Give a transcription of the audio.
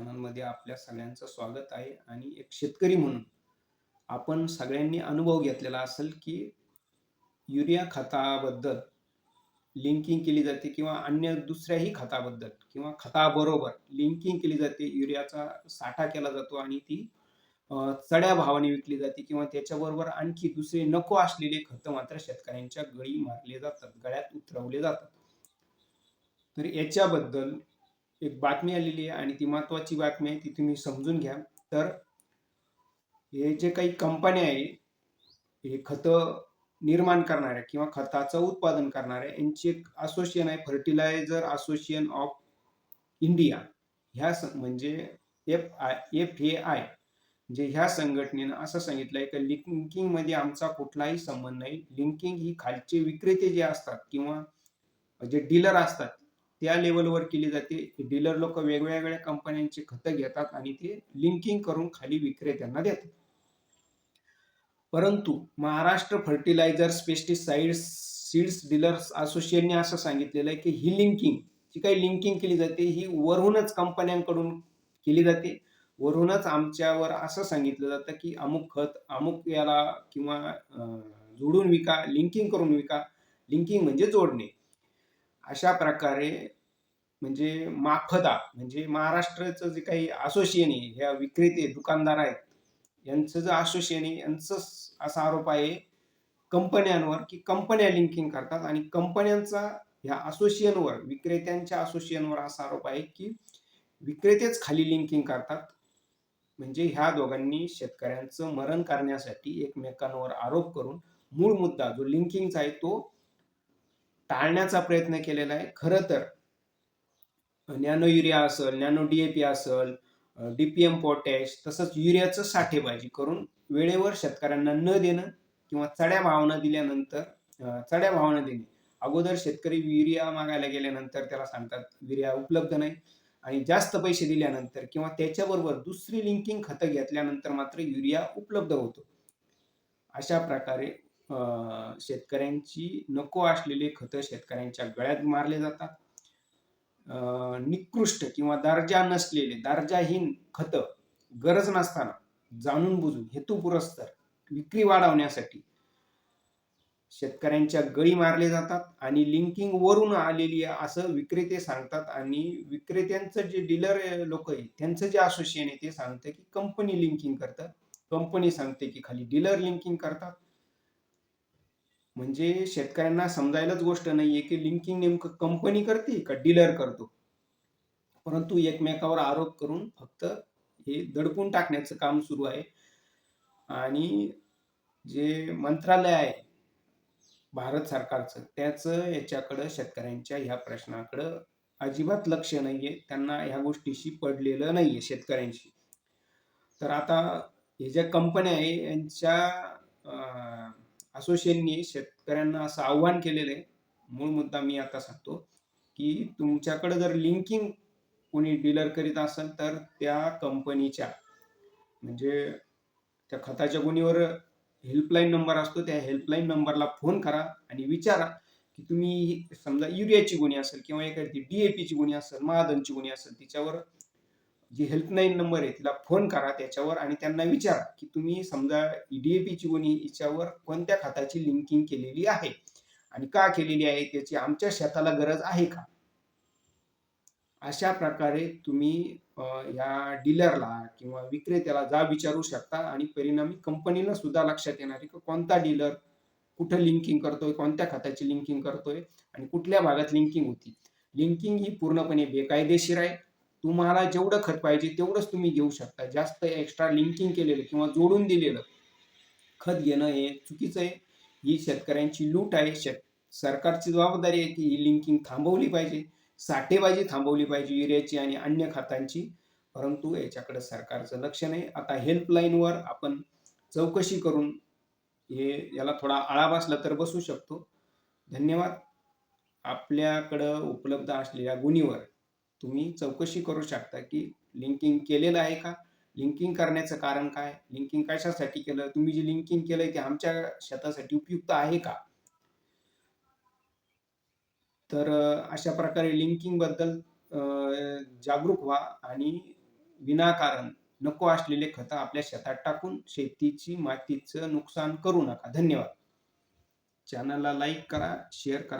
चॅनलमध्ये आपल्या सगळ्यांचं स्वागत आहे आणि एक शेतकरी म्हणून आपण सगळ्यांनी अनुभव घेतलेला असेल की युरिया खताबद्दल लिंकिंग केली जाते किंवा अन्य दुसऱ्याही खताबद्दल किंवा खताबरोबर लिंकिंग केली जाते युरियाचा साठा केला जातो आणि ती चढ्या भावाने विकली जाते किंवा त्याच्याबरोबर आणखी दुसरे नको असलेले खतं मात्र शेतकऱ्यांच्या गळी मारले जातात गळ्यात उतरवले जातात. तर याच्याबद्दल एक बातमी आलेली आहे आणि ती महत्वाची बातमी आहे ती तुम्ही समजून घ्या. तर हे जे काही कंपन्या आहे हे खतं निर्माण करणाऱ्या किंवा खताचं उत्पादन करणाऱ्या यांची एक असोसिएशन आहे फर्टिलायझर असोसिएशन ऑफ इंडिया ह्या म्हणजे F I F A I म्हणजे ह्या संघटनेनं असं सांगितलं आहे की लिंकिंगमध्ये आमचा कुठलाही संबंध नाही. लिंकिंग ही खालचे विक्रेते जे असतात किंवा जे डीलर असतात त्या लेवलवर केली जाते. डीलर लोक वेगवेगळ्या कंपन्यांची खतं घेतात आणि ते लिंकिंग करून खाली विक्रेत्यांना देतात. परंतु Maharashtra fertilisers pesticides seeds dealers असोसिएशनने असं सांगितलेलं आहे की ही लिंकिंग जी काही लिंकिंग केली जाते ही वरूनच कंपन्यांकडून केली जाते. वरूनच आमच्यावर असं सांगितलं जातं की अमुक खत अमुक याला किंवा जोडून विका लिंकिंग करून विका. लिंकिंग म्हणजे जोडणे. अशा प्रकारे म्हणजे माफदा म्हणजे महाराष्ट्राचं जे काही असोसिएशन आहे ह्या विक्रेते दुकानदार आहेत यांचं जे असोसिएशन आहे यांचं असा आरोप आहे कंपन्यांवर की कंपन्या लिंकिंग करतात आणि कंपन्यांचा ह्या असोसिएशनवर विक्रेत्यांच्या असोसिएशनवर असा आरोप आहे की विक्रेतेच खाली लिंकिंग करतात. म्हणजे ह्या दोघांनी शेतकऱ्यांचं मरण करण्यासाठी एकमेकांवर आरोप करून मूळ मुद्दा जो लिंकिंगचा आहे तो टाळण्याचा प्रयत्न केलेला आहे. खरं तर नॅनो युरिया असेल नॅनो डीएपी असेल डीपीएम पोटॅश तसंच युरियाचं साठेबाजी करून वेळेवर शेतकऱ्यांना न देणं किंवा चढ्या भावना दिल्यानंतर चढ्या भावानं देणे. अगोदर शेतकरी युरिया मागायला गेल्यानंतर त्याला सांगतात युरिया उपलब्ध नाही. आणि जास्त पैसे दिल्यानंतर किंवा त्याच्याबरोबर दुसरी लिंकिंग खतं घेतल्यानंतर मात्र युरिया उपलब्ध होतो. अशा प्रकारे शेतकऱ्यांची नको असलेली खतं शेतकऱ्यांच्या गळ्यात मारले जातात. निकृष्ट किंवा दर्जा नसलेले दर्जाहीन खतं गरज नसताना जाणून बुजून हेतुपुरस्तर विक्री वाढवण्यासाठी शेतकऱ्यांच्या गळी मारले जातात आणि लिंकिंग वरून आलेली आहे असं विक्रेते सांगतात आणि विक्रेत्यांचं जे डीलर लोक आहे त्यांचं जे असोसिएशन आहे ते सांगतं की कंपनी लिंकिंग करतात. कंपनी सांगते की खाली डीलर लिंकिंग करतात. म्हणजे शेतकऱ्यांना समजायलाच गोष्ट नाहीये की लिंकिंग नेमकं कंपनी करते का डीलर करतो. परंतु एकमेकावर आरोप करून फक्त हे दडपून टाकण्याचं काम सुरू आहे. आणि जे मंत्रालय आहे भारत सरकारचं त्याचं याच्याकडं शेतकऱ्यांच्या ह्या प्रश्नाकडं अजिबात लक्ष नाहीये. त्यांना ह्या गोष्टीशी पडलेलं नाहीये शेतकऱ्यांशी. तर आता हे ज्या कंपन्या आहे यांच्या असोसिएशननी शेतकऱ्यांना असं आव्हान केलेलं आहे. मूळ मुद्दा मी आता सांगतो की तुमच्याकडे जर लिंकिंग कोणी डीलर करीत असेल तर त्या कंपनीच्या म्हणजे त्या खताच्या गुणीवर हेल्पलाईन नंबर असतो त्या हेल्पलाईन नंबरला फोन करा आणि विचारा की तुम्ही समजा युरियाची गुणी असेल किंवा एखादी डीएपीची गुणी असेल महादनची गुणी असेल तिच्यावर जी हेल्पलाईन नंबर आहे तिला फोन करा त्याच्यावर आणि त्यांना विचारा की तुम्ही समजा ईडीएपीची कोणी हिच्यावर कोणत्या खताची लिंकिंग केलेली आहे? आणि का केलेली आहे? त्याची आमच्या शेताला गरज आहे का? अशा प्रकारे तुम्ही या डीलरला किंवा विक्रेत्याला जा विचारू शकता आणि परिणामी कंपनीला सुद्धा लक्षात येणार आहे की कोणता डीलर कुठं लिंकिंग करतोय कोणत्या खताची लिंकिंग करतोय आणि कुठल्या भागात लिंकिंग होती. लिंकिंग ही पूर्णपणे बेकायदेशीर आहे. तुम्हाला जेवढं खत पाहिजे तेवढंच तुम्ही घेऊ शकता. जास्त एक्स्ट्रा लिंकिंग केलेलं किंवा जोडून दिलेलं खत घेणं हे चुकीचं आहे. ही शेतकऱ्यांची लूट आहे. शेत सरकारची जबाबदारी आहे की ही लिंकिंग थांबवली पाहिजे साठेबाजी थांबवली पाहिजे युरियाची आणि अन्य खतांची. परंतु याच्याकडे सरकारचं लक्ष नाही. आता हेल्पलाईनवर आपण चौकशी करून हे याला थोडा आळा बसला तर बसू शकतो. धन्यवाद. आपल्याकडं उपलब्ध असलेल्या गुणीवर तुम्ही चौकशी करू शकता की लिंकिंग केलेलं आहे का? लिंकिंग करण्याचं कारण काय? लिंकिंग कशासाठी केलं? तुम्ही जे लिंकिंग केलंय ते आमच्या शेतासाठी उपयुक्त आहे का? तर अशा प्रकारे लिंकिंगबद्दल जागरूक व्हा आणि विनाकारण नको असलेले खतं आपल्या शेतात टाकून शेतीची मातीचं नुकसान करू नका. धन्यवाद. चॅनलला लाईक करा शेअर करा.